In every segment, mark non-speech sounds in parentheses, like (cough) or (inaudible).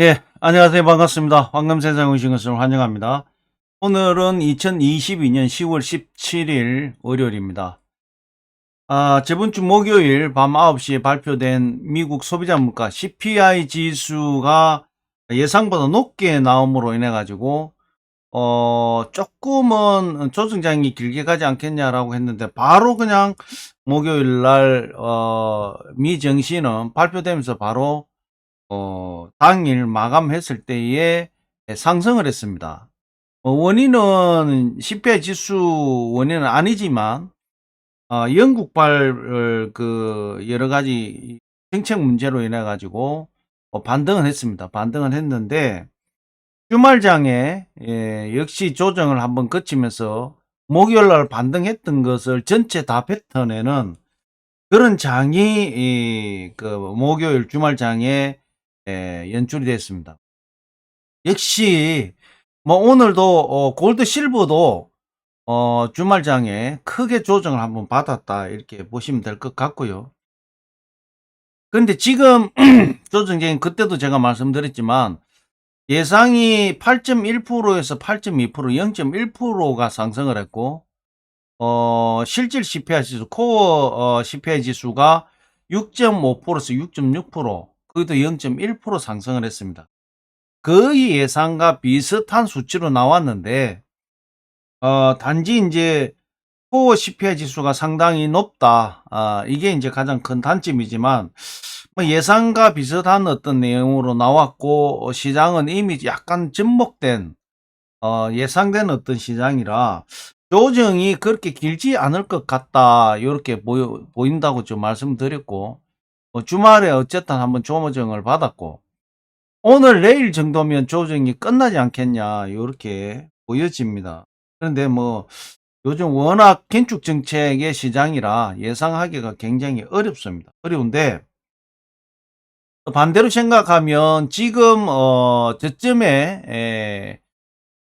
예, 안녕하세요. 반갑습니다. 황금세상 오신 것을 환영합니다. 오늘은 2022년 10월 17일 월요일입니다. 아, 저번 주 목요일 밤 9시에 발표된 미국 소비자 물가 CPI 지수가 예상보다 높게 나옴으로 인해 가지고 어, 조금은 조정장이 길게 가지 않겠냐라고 했는데 바로 그냥 목요일 날 어, 미 정시는 발표되면서 바로 어, 당일 마감했을 때에 상승을 했습니다. 어, 원인은 CPI 지수 원인은 아니지만 어, 영국발 어, 그 여러 가지 정책 문제로 인해 가지고 어, 반등을 했습니다. 반등을 했는데 주말장에 예, 역시 조정을 한번 거치면서 목요일 날 반등했던 것을 전체 다 뱉어내는 그런 장이 이, 그 목요일 주말장에 예, 연출이 됐습니다. 역시 뭐 오늘도 어, 골드 실버도 어, 주말장에 크게 조정을 한번 받았다 이렇게 보시면 될 것 같고요. 근데 지금 (clears throat) 조정적인 그때도 제가 말씀드렸지만 예상이 8.1%에서 8.2% 0.1%가 상승을 했고 어, 실질 CPI 지수 코어 어, CPI 지수가 6.5%에서 6.6% 그것도 0.1% 상승을 했습니다. 거의 예상과 비슷한 수치로 나왔는데 어, 단지 이제 코어 CPI 지수가 상당히 높다. 아, 이게 이제 가장 큰 단점이지만 뭐 예상과 비슷한 어떤 내용으로 나왔고 어, 시장은 이미 약간 접목된 어, 예상된 어떤 시장이라 조정이 그렇게 길지 않을 것 같다. 이렇게 보인다고 좀 말씀드렸고 뭐 주말에 어쨌든 한번 조정을 받았고 오늘 내일 정도면 조정이 끝나지 않겠냐 이렇게 보여집니다. 그런데 뭐 요즘 워낙 긴축 정책의 시장이라 예상하기가 굉장히 어렵습니다. 어려운데 반대로 생각하면 지금 어 저점에 에,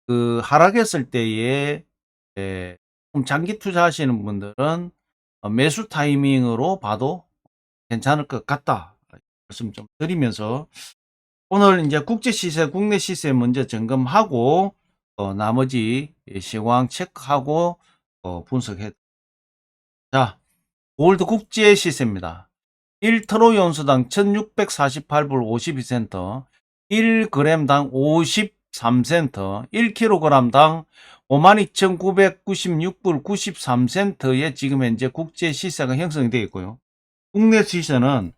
그 하락했을 때에 에, 좀 장기 투자하시는 분들은 어, 매수 타이밍으로 봐도 괜찮을 것 같다 말씀 좀 드리면서 오늘 이제 국제 시세, 국내 시세 먼저 점검하고 어, 나머지 시황 체크하고 어, 분석해. 자, 골드 국제 시세입니다. 1트로 연수당 1648불 52센터, 1g당 53센터, 1kg당 52,996불 93센터에 지금 현재 국제 시세가 형성이 되어 있고요. 국내 시세는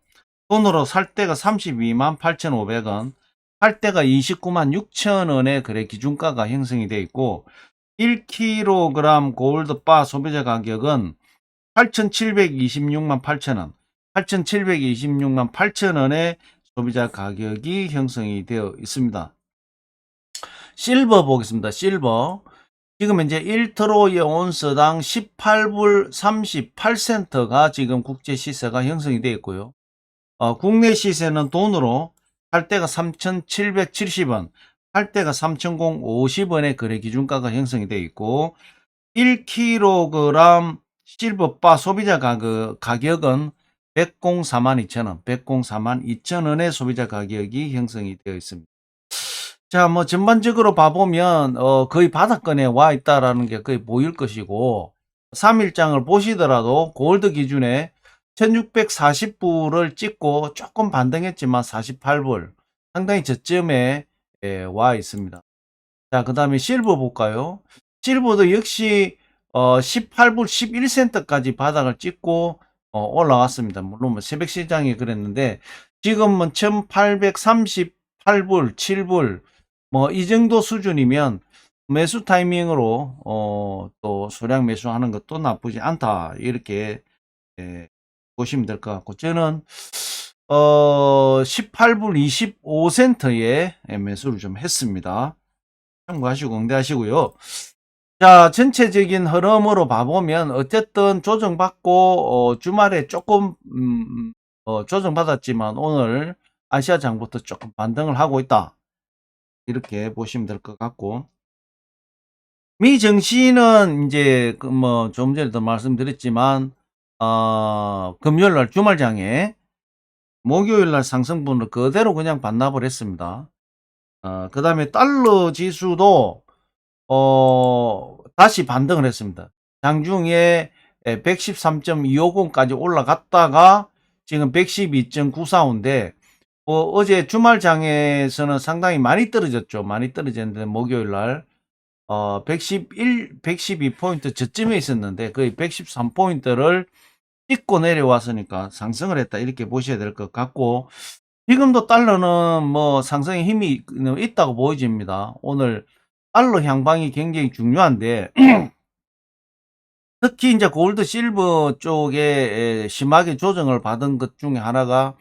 돈으로 살 때가 32만 8,500원, 팔 때가 29만 6천원의 거래 기준가가 형성이 되어 있고 1kg 골드바 소비자 가격은 8,726만 8천원, 8,726만 8천원의 소비자 가격이 형성이 되어 있습니다. 실버 보겠습니다. 실버. 지금 이제 1트로의 온스당 18불 38센터가 지금 국제 시세가 형성이 되어 있고요. 어, 국내 시세는 돈으로 할 때가 3,770원, 할 때가 3,050원의 거래 기준가가 형성이 되어 있고 1kg 실버바 소비자 가격, 가격은 104만 2천원, 104만 2천원의 소비자 가격이 형성이 되어 있습니다. 자, 뭐 전반적으로 봐보면 어, 거의 바닥권에 와 있다라는 게 거의 보일 것이고 3일장을 보시더라도 골드 기준에 1640불을 찍고 조금 반등했지만 48불 상당히 저점에 예, 와 있습니다. 자, 그 다음에 실버 볼까요? 실버도 역시 어, 18불 11센터까지 바닥을 찍고 어, 올라왔습니다. 물론 뭐 새벽 시장이 그랬는데 지금은 1838불, 7불 뭐 이 정도 수준이면 매수 타이밍으로 어, 또 소량 매수하는 것도 나쁘지 않다 이렇게 예, 보시면 될 것 같고 저는 어 18불 25센터에 매수를 좀 했습니다. 참고하시고 응대하시고요. 자 전체적인 흐름으로 봐보면 어쨌든 조정받고 어, 주말에 조금 음, 어, 조정받았지만 오늘 아시아 장부터 조금 반등을 하고 있다. 이렇게 보시면 될 것 같고 미 정시는 이제 그뭐 조금 전에도 말씀드렸지만 어, 금요일 날 주말장에 목요일 날 상승분을 그대로 그냥 반납을 했습니다. 어, 그 다음에 달러 지수도, 어, 다시 반등을 했습니다. 장중에 113.250까지 올라갔다가 지금 112.945인데, 어, 어제 주말장에서는 상당히 많이 떨어졌죠. 많이 떨어졌는데, 목요일 날. 어, 111, 112포인트 저쯤에 있었는데, 거의 113포인트를 찍고 내려왔으니까 상승을 했다. 이렇게 보셔야 될 것 같고, 지금도 달러는 뭐 상승의 힘이 있다고 보여집니다. 오늘 달러 향방이 굉장히 중요한데, (clears throat) 특히 이제 골드 실버 쪽에 심하게 조정을 받은 것 중에 하나가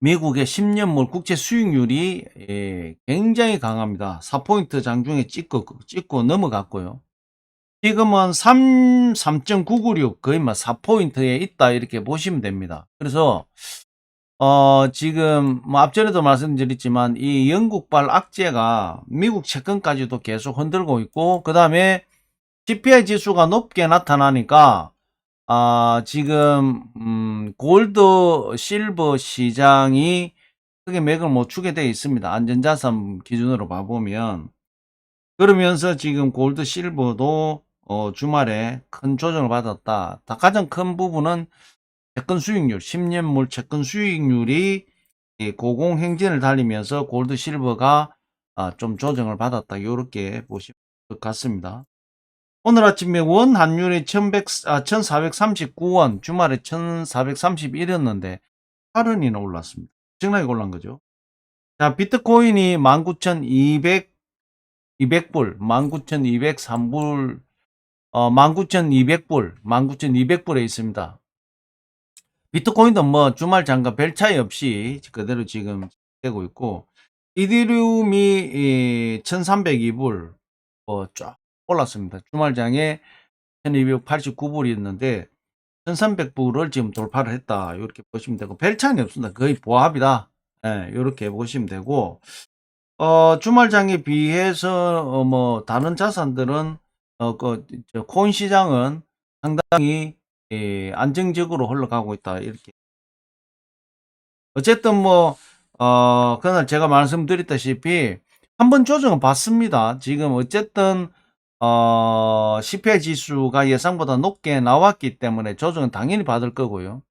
미국의 10년물 국채 수익률이 예, 굉장히 강합니다. 4포인트 장중에 찍고, 찍고 넘어갔고요. 지금은 3, 3.996 거의 막 4포인트에 있다 이렇게 보시면 됩니다. 그래서 어, 지금 뭐 앞전에도 말씀드렸지만 이 영국발 악재가 미국 채권까지도 계속 흔들고 있고 그 다음에 CPI 지수가 높게 나타나니까 아, 지금 음, 골드 실버 시장이 크게 맥을 못 추게 되어 있습니다. 안전자산 기준으로 봐보면 그러면서 지금 골드 실버도 어, 주말에 큰 조정을 받았다. 다 가장 큰 부분은 채권 수익률, 10년물 채권 수익률이 이 고공행진을 달리면서 골드 실버가 아, 좀 조정을 받았다. 이렇게 보시면 될 것 같습니다. 오늘 아침에 원 환율이 1100, 아, 1439원, 주말에 1431이었는데 8원이나 올랐습니다. 엄청나게 올란 거죠. 자, 비트코인이 19,200, 200불, 19,203불, 어, 19,200불, 19,200불에 있습니다. 비트코인도 뭐 주말 장과 별 차이 없이 그대로 지금 되고 있고, 이디룸이 1,302불, 뭐 쫙 올랐습니다. 주말장에 1289불이었는데 1300불을 지금 돌파를 했다. 이렇게 보시면 되고 별 차이는 없습니다. 거의 보합이다. 예, 이렇게 보시면 되고 어, 주말장에 비해서 어, 뭐 다른 자산들은 어, 그, 저, 코인 시장은 상당히 예, 안정적으로 흘러가고 있다. 이렇게 어쨌든 뭐 어, 그날 제가 말씀드렸다시피 한번 조정은 받습니다. 지금 어쨌든 어, CPI 지수가 예상보다 높게 나왔기 때문에 조정은 당연히 받을 거고요.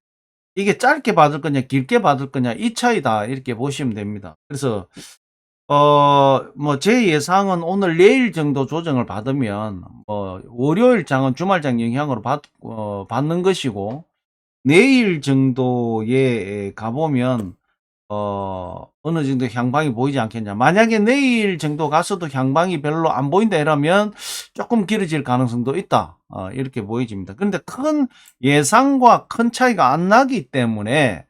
이게 짧게 받을 거냐, 길게 받을 거냐, 이 차이다. 이렇게 보시면 됩니다. 그래서, 어, 뭐, 제 예상은 오늘 내일 정도 조정을 받으면, 뭐, 월요일 장은 주말장 영향으로 받, 어, 받는 것이고, 내일 정도에 가보면, 어, 어느 정도 향방이 보이지 않겠냐. 만약에 내일 정도 가서도 향방이 별로 안 보인다 이러면 조금 길어질 가능성도 있다. 어, 이렇게 보여집니다. 그런데 큰 예상과 큰 차이가 안 나기 때문에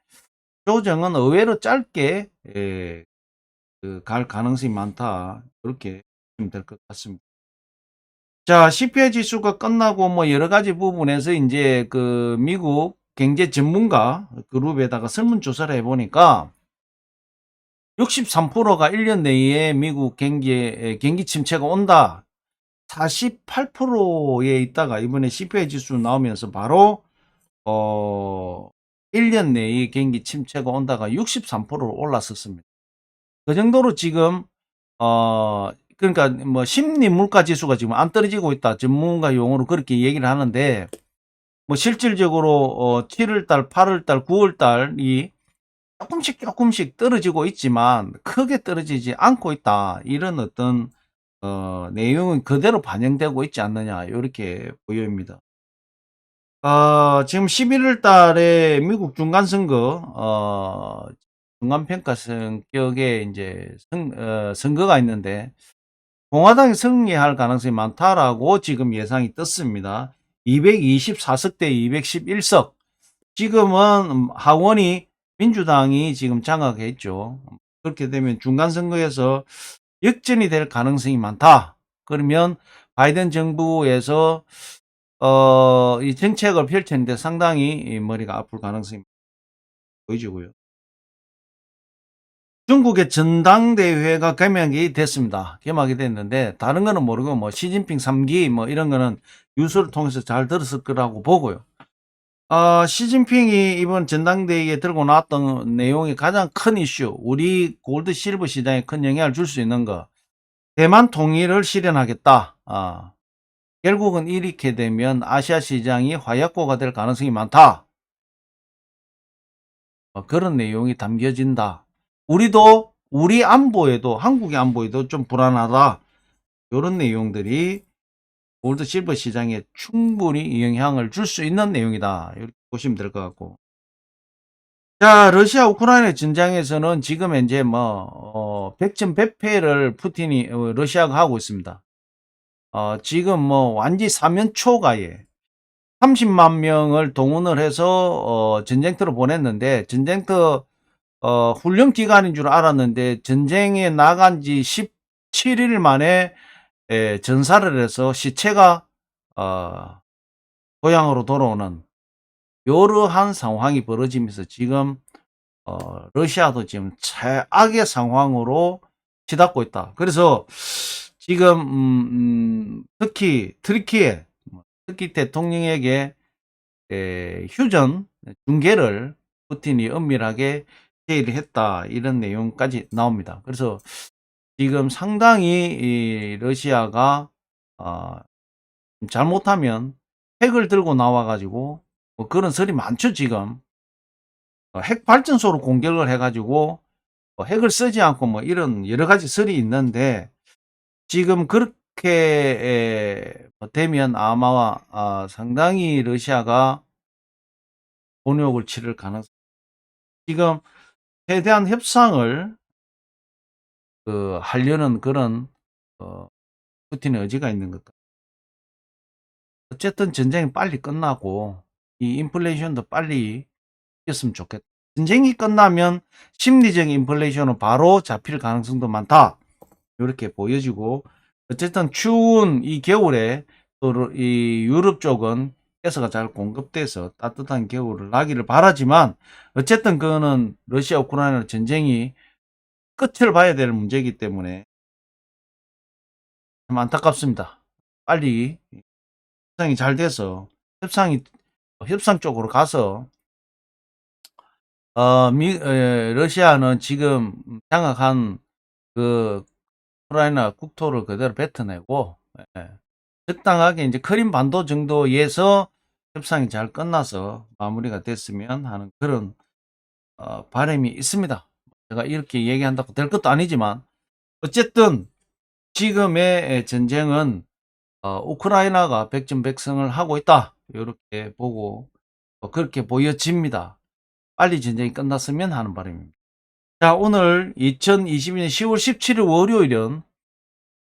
조정은 의외로 짧게 예, 그갈 가능성이 많다. 그렇게 보시면 될것 같습니다. 자, CPI 지수가 끝나고 뭐 여러 가지 부분에서 이제 그 미국 경제 전문가 그룹에다가 설문조사를 해보니까 63%가 1년 내에 미국 경기, 경기 침체가 온다. 48%에 있다가 이번에 CPI 지수 나오면서 바로, 어, 1년 내에 경기 침체가 온다가 63%로 올랐었습니다. 그 정도로 지금, 어, 그러니까 뭐 심리 물가 지수가 지금 안 떨어지고 있다. 전문가 용어로 그렇게 얘기를 하는데, 뭐 실질적으로, 어, 7월 달, 8월 달, 9월 달이 조금씩 조금씩 떨어지고 있지만 크게 떨어지지 않고 있다. 이런 어떤 어, 내용은 그대로 반영되고 있지 않느냐 이렇게 보여집니다. 어, 지금 11월 달에 미국 중간 선거 어, 중간 평가 성격에 이제 선, 어, 선거가 있는데 공화당이 승리할 가능성이 많다라고 지금 예상이 떴습니다. 224석 대 211석. 지금은 하원이 민주당이 지금 장악했죠. 그렇게 되면 중간 선거에서 역전이 될 가능성이 많다. 그러면 바이든 정부에서 어, 이 정책을 펼쳤는데 상당히 머리가 아플 가능성이 보여지고요. 중국의 전당대회가 개막이 됐습니다. 개막이 됐는데 다른 거는 모르고 뭐 시진핑 3기 뭐 이런 거는 뉴스를 통해서 잘 들었을 거라고 보고요. 아, 시진핑이 이번 전당대회에 들고 나왔던 내용이 가장 큰 이슈, 우리 골드 실버 시장에 큰 영향을 줄 수 있는 거, 대만 통일을 실현하겠다. 아, 결국은 이렇게 되면 아시아 시장이 화약고가 될 가능성이 많다. 어, 그런 내용이 담겨진다. 우리도 우리 안보에도 한국의 안보에도 좀 불안하다. 이런 내용들이 골드 실버 시장에 충분히 영향을 줄 수 있는 내용이다. 이렇게 보시면 될 것 같고. 자, 러시아 우크라이나 전장에서는 지금 현재 뭐, 어, 백전백패를 푸틴이, 어, 러시아가 하고 있습니다. 어, 지금 뭐, 완전 사면 초가에 30만 명을 동원을 해서, 어, 전쟁터로 보냈는데, 전쟁터, 어, 훈련 기간인 줄 알았는데, 전쟁에 나간 지 17일 만에, 에, 전사를 해서 시체가, 어, 고향으로 돌아오는 여러한 상황이 벌어지면서 지금 어, 러시아도 지금 최악의 상황으로 치닫고 있다. 그래서 지금 음, 음, 특히 트리키에 특히 대통령에게 에, 휴전 중계를 푸틴이 엄밀하게 제의를 했다 이런 내용까지 나옵니다. 그래서 지금 상당히 이 러시아가 어, 잘못하면 핵을 들고 나와가지고 뭐 그런 설이 많죠 지금. 어, 핵 발전소로 공격을 해가지고 뭐 핵을 쓰지 않고 뭐 이런 여러 가지 설이 있는데 지금 그렇게 에, 뭐 되면 아마 아, 상당히 러시아가 곤욕을 치를 가능성 지금 최대한 협상을 그 하려는 그런 어, 푸틴의 의지가 있는 것 같아요. 어쨌든 전쟁이 빨리 끝나고 이 인플레이션도 빨리 이겼으면 좋겠다. 전쟁이 끝나면 심리적 인플레이션은 바로 잡힐 가능성도 많다. 이렇게 보여지고 어쨌든 추운 이 겨울에 또 이 유럽 쪽은 가스가 잘 공급돼서 따뜻한 겨울을 나기를 바라지만 어쨌든 그거는 러시아 우크라이나 전쟁이 끝을 봐야 될 문제이기 때문에 참 안타깝습니다. 빨리 협상이 잘 돼서 협상이 협상 쪽으로 가서 어, 미, 에, 러시아는 지금 장악한 그 우크라이나 국토를 그대로 뱉어내고 예, 적당하게 이제 크림 반도 정도에서 협상이 잘 끝나서 마무리가 됐으면 하는 그런 어, 바람이 있습니다. 제가 이렇게 얘기한다고 될 것도 아니지만 어쨌든 지금의 전쟁은 어, 우크라이나가 백전백승을 하고 있다. 이렇게 보고 어, 그렇게 보여집니다. 빨리 전쟁이 끝났으면 하는 바람입니다. 자, 오늘 2022년 10월 17일 월요일은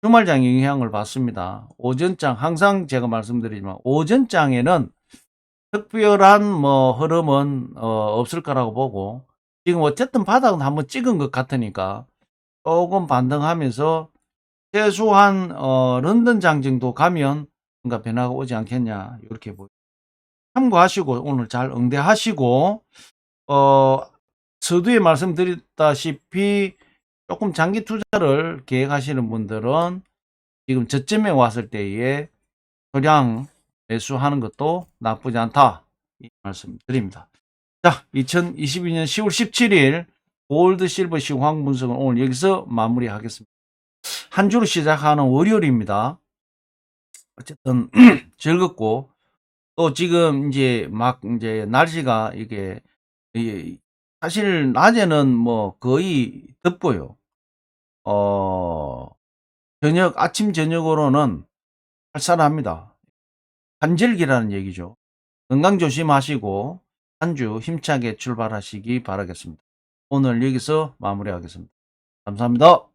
주말장 영향을 받습니다. 오전장 항상 제가 말씀드리지만 오전장에는 특별한 뭐 흐름은 어, 없을 거라고 보고 지금 어쨌든 바닥은 한번 찍은 것 같으니까 조금 반등하면서 최소한 어, 런던장 정도 가면 뭔가 변화가 오지 않겠냐 이렇게 보입니다. 참고하시고 오늘 잘 응대하시고 어, 서두에 말씀드렸다시피 조금 장기 투자를 계획하시는 분들은 지금 저점에 왔을 때에 소량 매수하는 것도 나쁘지 않다 이 말씀 드립니다. 자, 2022년 10월 17일 골드 실버 시황 분석은 오늘 여기서 마무리하겠습니다. 한 주로 시작하는 월요일입니다. 어쨌든 (clears throat) 즐겁고 또 지금 이제 막 이제 날씨가 이게 사실 낮에는 뭐 거의 덥고요. 어 저녁 아침 저녁으로는 쌀쌀합니다. 한절기라는 얘기죠. 건강 조심하시고 한 주 힘차게 출발하시기 바라겠습니다. 오늘 여기서 마무리하겠습니다. 감사합니다.